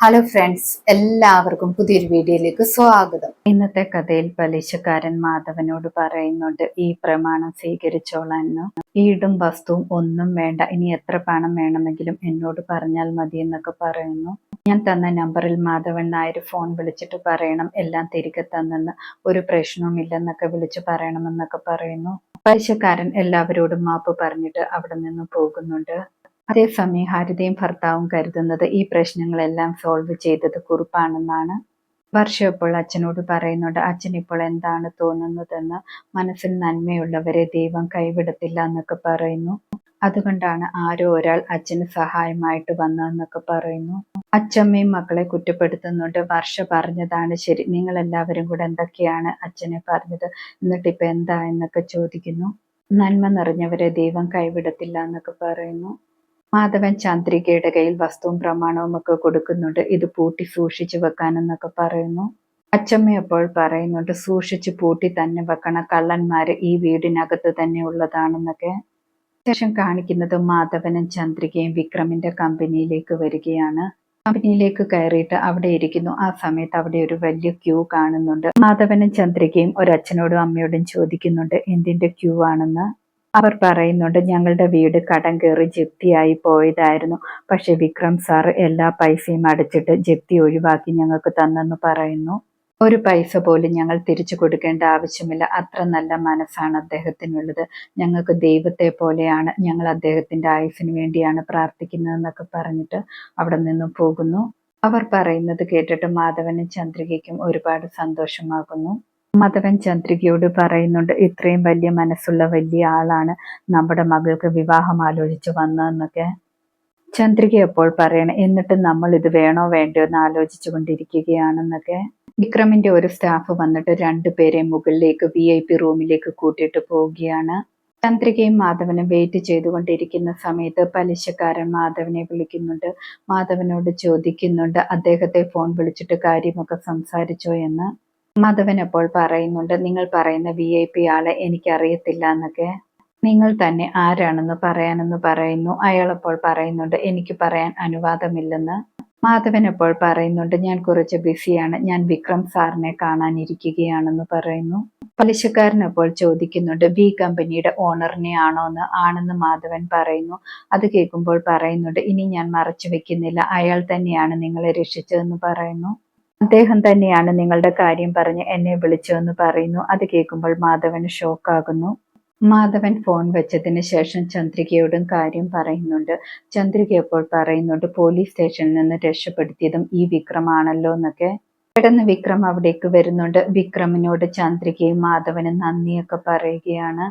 Hello friends എല്ലാവർക്കും പുതിയൊരു വീഡിയോയിലേക്ക് സ്വാഗതം. ഇന്നത്തെ കഥയിൽ പലിശക്കാരൻ മാധവനോട് പറയുന്നുണ്ട് ഈ പ്രമാണം സ്വീകരിച്ചോളാന്ന് വീടും വസ്തുവും ഒന്നും വേണ്ട. ഇനി എത്ര പണം വേണമെങ്കിലും എന്നോട് പറഞ്ഞാൽ മതി എന്നൊക്കെ പറയുന്നു. ഞാൻ തന്ന നമ്പറിൽ മാധവൻ നായർ ഫോൺ വിളിച്ചിട്ട് പറയണം. എല്ലാം തിരികെ തന്നെന്ന്. ഒരു പ്രശ്നവുമില്ലെന്നൊക്കെ വിളിച്ചു പറയണമെന്നൊക്കെ പറയുന്നു. പലിശക്കാരൻ എല്ലാവരോടും മാപ്പ് പറഞ്ഞിട്ട് അവിടെ നിന്ന് പോകുന്നുണ്ട്. അതേസമയം ഹരിതയും ഭർത്താവും കരുതുന്നത് ഈ പ്രശ്നങ്ങളെല്ലാം സോൾവ് ചെയ്തത് കുറിപ്പാണെന്നാണ്. വർഷ ഇപ്പോൾ അച്ഛനോട് പറയുന്നുണ്ട് അച്ഛൻ ഇപ്പോൾ എന്താണ് തോന്നുന്നതെന്ന് മനസ്സിൽ നന്മയുള്ളവരെ ദൈവം കൈവിടത്തില്ല എന്നൊക്കെ പറയുന്നു. അതുകൊണ്ടാണ് ആരോ ഒരാൾ അച്ഛന് സഹായമായിട്ട് വന്നതെന്നൊക്കെ പറയുന്നു. അച്ഛമ്മയും മക്കളെ കുറ്റപ്പെടുത്തുന്നുണ്ട്. വർഷ പറഞ്ഞതാണ് ശരി. നിങ്ങൾ എല്ലാവരും കൂടെ എന്തൊക്കെയാണ് അച്ഛനെ പറഞ്ഞത്? എന്നിട്ട് ഇപ്പൊ എന്താ എന്നൊക്കെ ചോദിക്കുന്നു. നന്മ നിറഞ്ഞവരെ ദൈവം കൈവിടത്തില്ല എന്നൊക്കെ പറയുന്നു. മാധവൻ ചന്ദ്രികയുടെ കയ്യിൽ വസ്തുവും പ്രമാണവും ഒക്കെ കൊടുക്കുന്നുണ്ട്. ഇത് പൂട്ടി സൂക്ഷിച്ചു വെക്കാനെന്നൊക്കെ പറയുന്നു. അച്ചമ്മ അപ്പോൾ പറയുന്നുണ്ട് സൂക്ഷിച്ചു പൂട്ടി തന്നെ വെക്കണ. കള്ളന്മാര് ഈ വീടിനകത്ത് തന്നെ ഉള്ളതാണെന്നൊക്കെ. ശേഷം കാണിക്കുന്നത് മാധവനും ചന്ദ്രികയും വിക്രമിന്റെ കമ്പനിയിലേക്ക് വരികയാണ്. കമ്പനിയിലേക്ക് കയറിയിട്ട് അവിടെ ഇരിക്കുന്നു. ആ സമയത്ത് അവിടെ ഒരു വലിയ ക്യൂ കാണുന്നുണ്ട്. മാധവനും ചന്ദ്രികയും ഒരച്ഛനോടും അമ്മയോടും ചോദിക്കുന്നുണ്ട് എന്തിന്റെ ക്യൂ ആണെന്ന്? അവർ പറയുന്നുണ്ട് ഞങ്ങളുടെ വീട് കടം കയറി ജപ്തിയായി പോയതായിരുന്നു. പക്ഷെ വിക്രം സാർ എല്ലാ പൈസയും അടച്ചിട്ട് ജപ്തി ഒഴിവാക്കി ഞങ്ങൾക്ക് തന്നെന്ന് പറയുന്നു. ഒരു പൈസ പോലും ഞങ്ങൾ തിരിച്ചു കൊടുക്കേണ്ട ആവശ്യമില്ല. അത്ര നല്ല മനസ്സാണ് അദ്ദേഹത്തിനുള്ളത്. ഞങ്ങൾക്ക് ദൈവത്തെ പോലെയാണ്. ഞങ്ങൾ അദ്ദേഹത്തിന്റെ ആയുസിന് വേണ്ടിയാണ് പ്രാർത്ഥിക്കുന്നതെന്നൊക്കെ പറഞ്ഞിട്ട് അവിടെ നിന്നും പോകുന്നു. അവർ പറയുന്നത് കേട്ടിട്ട് മാധവനും ചന്ദ്രികയ്ക്കും ഒരുപാട് സന്തോഷമാകുന്നു. മധവൻ ചന്ദ്രികയോട് പറയുന്നുണ്ട് ഇത്രയും വലിയ മനസ്സുള്ള വലിയ ആളാണ് നമ്മുടെ മകൾക്ക് വിവാഹം ആലോചിച്ച് വന്നതെന്നൊക്കെ. ചന്ദ്രിക എപ്പോൾ പറയണം എന്നിട്ട് നമ്മൾ ഇത് വേണോ വേണ്ടോ എന്ന് ആലോചിച്ചു കൊണ്ടിരിക്കുകയാണെന്നൊക്കെ. വിക്രമിന്റെ ഒരു സ്റ്റാഫ് വന്നിട്ട് രണ്ടുപേരെ മുകളിലേക്ക് വി ഐ പി റൂമിലേക്ക് കൂട്ടിയിട്ട് പോവുകയാണ്. ചന്ദ്രികയും മാധവനും വെയിറ്റ് ചെയ്തുകൊണ്ടിരിക്കുന്ന സമയത്ത് പലിശക്കാരൻ മാധവനെ വിളിക്കുന്നുണ്ട്. മാധവനോട് ചോദിക്കുന്നുണ്ട് അദ്ദേഹത്തെ ഫോൺ വിളിച്ചിട്ട് കാര്യമൊക്കെ സംസാരിച്ചോ എന്ന്? മധവൻ അപ്പോൾ പറയുന്നുണ്ട് നിങ്ങൾ പറയുന്ന വി ഐ പി ആളെ എനിക്കറിയത്തില്ല എന്നൊക്കെ. നിങ്ങൾ തന്നെ ആരാണെന്ന് പറയാനെന്ന് പറയുന്നു. അയാൾ എപ്പോൾ പറയുന്നുണ്ട് എനിക്ക് പറയാൻ അനുവാദമില്ലെന്ന്. മാധവൻ അപ്പോൾ പറയുന്നുണ്ട് ഞാൻ കുറച്ച് ബിസിയാണ്. ഞാൻ വിക്രം സാറിനെ കാണാനിരിക്കുകയാണെന്ന് പറയുന്നു. പലിശക്കാരൻ അപ്പോൾ ചോദിക്കുന്നുണ്ട് ബി കമ്പനിയുടെ ഓണറിനെ ആണോ എന്ന്? ആണെന്ന് മാധവൻ പറയുന്നു. അത് കേൾക്കുമ്പോൾ പറയുന്നുണ്ട് ഇനി ഞാൻ മറച്ചു വെക്കുന്നില്ല. അയാൾ തന്നെയാണ് നിങ്ങളെ രക്ഷിച്ചതെന്ന് പറയുന്നു. അദ്ദേഹം തന്നെയാണ് നിങ്ങളുടെ കാര്യം പറഞ്ഞ് എന്നെ വിളിച്ചതെന്ന് പറയുന്നു. അത് കേൾക്കുമ്പോൾ മാധവന് ഷോക്കാകുന്നു. മാധവൻ ഫോൺ വെച്ചതിന് ശേഷം ചന്ദ്രികയോടും കാര്യം പറയുന്നുണ്ട്. ചന്ദ്രിക അപ്പോൾ പറയുന്നുണ്ട് പോലീസ് സ്റ്റേഷനിൽ നിന്ന് രക്ഷപ്പെടുത്തിയതും ഈ വിക്രമാണല്ലോ എന്നൊക്കെ. പെട്ടെന്ന് വിക്രം അവിടേക്ക് വരുന്നുണ്ട്. വിക്രമിനോട് ചന്ദ്രികയും മാധവനും നന്ദിയൊക്കെ പറയുകയാണ്.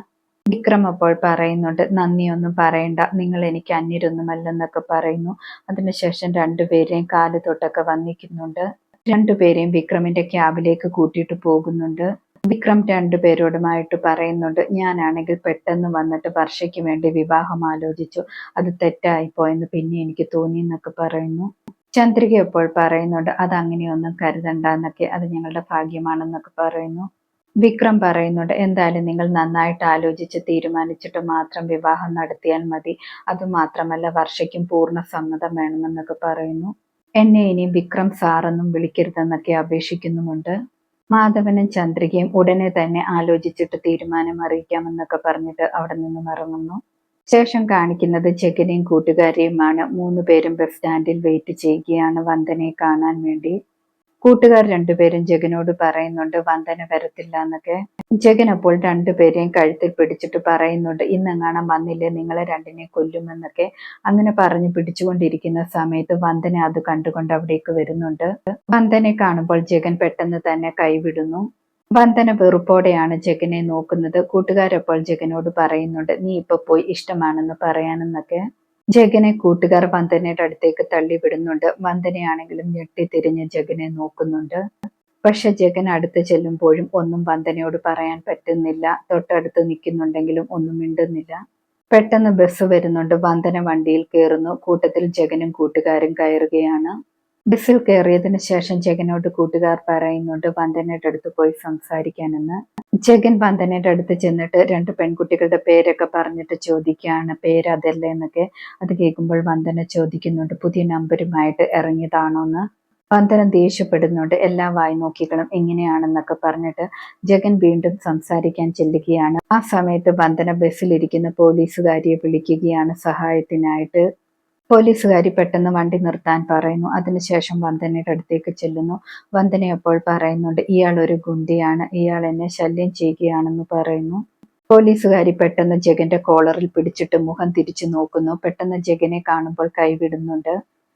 വിക്രം അപ്പോൾ പറയുന്നുണ്ട് നന്ദിയൊന്നും പറയണ്ട നിങ്ങൾ എനിക്ക് അന്യരൊന്നുമല്ലെന്നൊക്കെ പറയുന്നു. അതിനുശേഷം രണ്ടുപേരെയും കാൽ തൊട്ടൊക്കെ വന്നിക്കുന്നുണ്ട്. രണ്ടുപേരെയും വിക്രമിന്റെ ക്യാബിലേക്ക് കൂട്ടിയിട്ട് പോകുന്നുണ്ട്. വിക്രം രണ്ടുപേരോടുമായിട്ട് പറയുന്നുണ്ട് ഞാനാണെങ്കിൽ പെട്ടെന്ന് വന്നിട്ട് വർഷയ്ക്ക് വേണ്ടി വിവാഹം ആലോചിച്ചു. അത് തെറ്റായിപ്പോയെന്ന് പിന്നെ എനിക്ക് തോന്നി എന്നൊക്കെ പറയുന്നു. ചന്ദ്രിക ഇപ്പോൾ പറയുന്നുണ്ട് അത് അങ്ങനെയൊന്നും കരുതണ്ട എന്നൊക്കെ അത് ഞങ്ങളുടെ ഭാഗ്യമാണെന്നൊക്കെ പറയുന്നു. വിക്രം പറയുന്നുണ്ട് എന്തായാലും നിങ്ങൾ നന്നായിട്ട് ആലോചിച്ച് തീരുമാനിച്ചിട്ട് മാത്രം വിവാഹം നടത്തിയാൽ മതി. അതുമാത്രമല്ല വർഷയ്ക്കും പൂർണ സമ്മതം വേണമെന്നൊക്കെ പറയുന്നു. എന്നെ ഇനി വിക്രം സാറെന്നും വിളിക്കരുതെന്നൊക്കെ അപേക്ഷിക്കുന്നുമുണ്ട്. മാധവനും ചന്ദ്രികയും ഉടനെ തന്നെ ആലോചിച്ചിട്ട് തീരുമാനം അറിയിക്കാമെന്നൊക്കെ പറഞ്ഞിട്ട് അവിടെ നിന്നും ഇറങ്ങുന്നു. ശേഷം കാണിക്കുന്നത് ജഗനെയും കൂട്ടുകാരെയുമാണ്. മൂന്ന് പേരും ബസ് സ്റ്റാൻഡിൽ വെയിറ്റ് ചെയ്യുകയാണ് വന്ദനയെ കാണാൻ വേണ്ടി. കൂട്ടുകാർ രണ്ടുപേരും ജഗനോട് പറയുന്നുണ്ട് വന്ദന വരത്തില്ല എന്നൊക്കെ. ജഗൻ അപ്പോൾ രണ്ടുപേരെയും കഴുത്തിൽ പിടിച്ചിട്ട് പറയുന്നുണ്ട് ഇന്നെങ്ങാണം വന്നില്ലേ നിങ്ങളെ രണ്ടിനെ കൊല്ലുമെന്നൊക്കെ അങ്ങനെ പറഞ്ഞു പിടിച്ചുകൊണ്ടിരിക്കുന്ന സമയത്ത് വന്ദന അത് കണ്ടുകൊണ്ട് അവിടേക്ക് വരുന്നുണ്ട്. വന്ദനെ കാണുമ്പോൾ ജഗൻ പെട്ടെന്ന് തന്നെ കൈവിടുന്നു. വന്ദന വെറുപ്പോടെയാണ് ജഗനെ നോക്കുന്നത്. കൂട്ടുകാരപ്പോൾ ജഗനോട് പറയുന്നുണ്ട് നീ ഇപ്പൊ പോയി ഇഷ്ടമാണെന്ന് പറയാനെന്നൊക്കെ. ജഗനെ കൂട്ടുകാർ വന്ദനയുടെ അടുത്തേക്ക് തള്ളിവിടുന്നുണ്ട്. വന്ദനയാണെങ്കിലും ഞെട്ടിത്തിരിഞ്ഞ് ജഗനെ നോക്കുന്നുണ്ട്. പക്ഷെ ജഗൻ അടുത്ത് ചെല്ലുമ്പോഴും ഒന്നും വന്ദനയോട് പറയാൻ പറ്റുന്നില്ല. തൊട്ടടുത്ത് നിൽക്കുന്നുണ്ടെങ്കിലും ഒന്നും മിണ്ടുന്നില്ല. പെട്ടെന്ന് ബസ് വരുന്നുണ്ട്. വന്ദന വണ്ടിയിൽ കയറുന്നു. കൂട്ടത്തിൽ ജഗനും കൂട്ടുകാരും കയറുകയാണ്. ബസ്സിൽ കയറിയതിനു ശേഷം ജഗനോട് കൂട്ടുകാർ പറയുന്നുണ്ട് വന്ദനയുടെ അടുത്ത് പോയി സംസാരിക്കാനെന്ന്. ജഗൻ വന്ദനയുടെ അടുത്ത് ചെന്നിട്ട് രണ്ട് പെൺകുട്ടികളുടെ പേരൊക്കെ പറഞ്ഞിട്ട് ചോദിക്കുകയാണ്. പേര് അതല്ലേ എന്നൊക്കെ. അത് കേൾക്കുമ്പോൾ വന്ദന ചോദിക്കുന്നുണ്ട്. പുതിയ നമ്പരുമായിട്ട് ഇറങ്ങിയതാണോ എന്ന് വന്ദനം ദേഷ്യപ്പെടുന്നുണ്ട്. എല്ലാ വായി നോക്കികളും എങ്ങനെയാണെന്നൊക്കെ പറഞ്ഞിട്ട് ജഗൻ വീണ്ടും സംസാരിക്കാൻ ചെല്ലുകയാണ്. ആ സമയത്ത് വന്ദന ബസ്സിലിരിക്കുന്ന പോലീസുകാരിയെ വിളിക്കുകയാണ്. സഹായത്തിനായിട്ട് പോലീസുകാരി പെട്ടെന്ന് വണ്ടി നിർത്താൻ പറയുന്നു. അതിനുശേഷം വന്ദനയുടെ അടുത്തേക്ക് ചെല്ലുന്നു. വന്ദന അപ്പോൾ പറയുന്നുണ്ട് ഇയാൾ ഒരു ഗുണ്ടിയാണ്. ഇയാൾ എന്നെ ശല്യം ചെയ്യുകയാണെന്ന് പറയുന്നു. പോലീസുകാരി പെട്ടെന്ന് ജഗന്റെ കോളറിൽ പിടിച്ചിട്ട് മുഖം തിരിച്ചു നോക്കുന്നു. പെട്ടെന്ന് ജഗനെ കാണുമ്പോൾ കൈവിടുന്നുണ്ട്.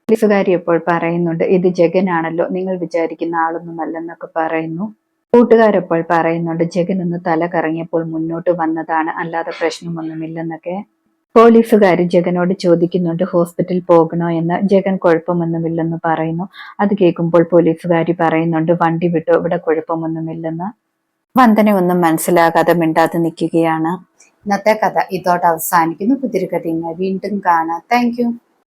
പോലീസുകാരി അപ്പോൾ പറയുന്നുണ്ട് ഇത് ജഗനാണല്ലോ. നിങ്ങൾ വിചാരിക്കുന്ന ആളൊന്നുമല്ലെന്നൊക്കെ പറയുന്നു. കൂട്ടുകാരപ്പോൾ പറയുന്നുണ്ട് ജഗൻ ഒന്ന് തല കറങ്ങിയപ്പോൾ മുന്നോട്ട് വന്നതാണ്. അല്ലാതെ പ്രശ്നമൊന്നുമില്ലെന്നൊക്കെ. പോലീസുകാർ ജഗനോട് ചോദിക്കുന്നുണ്ട് ഹോസ്പിറ്റൽ പോകണോ എന്ന്? ജഗൻ കുഴപ്പമൊന്നുമില്ലെന്ന് പറയുന്നു. അത് കേൾക്കുമ്പോൾ പോലീസുകാരി പറയുന്നുണ്ട് വണ്ടി വിട്ടോ? ഇവിടെ കുഴപ്പമൊന്നുമില്ലെന്ന്. വന്ദന ഒന്നും മനസ്സിലാകാതെ മിണ്ടാതെ നിൽക്കുകയാണ്. ഇന്നത്തെ കഥ ഇതോടെ അവസാനിക്കുന്നു. പുതിരി വീണ്ടും കാണാം. താങ്ക്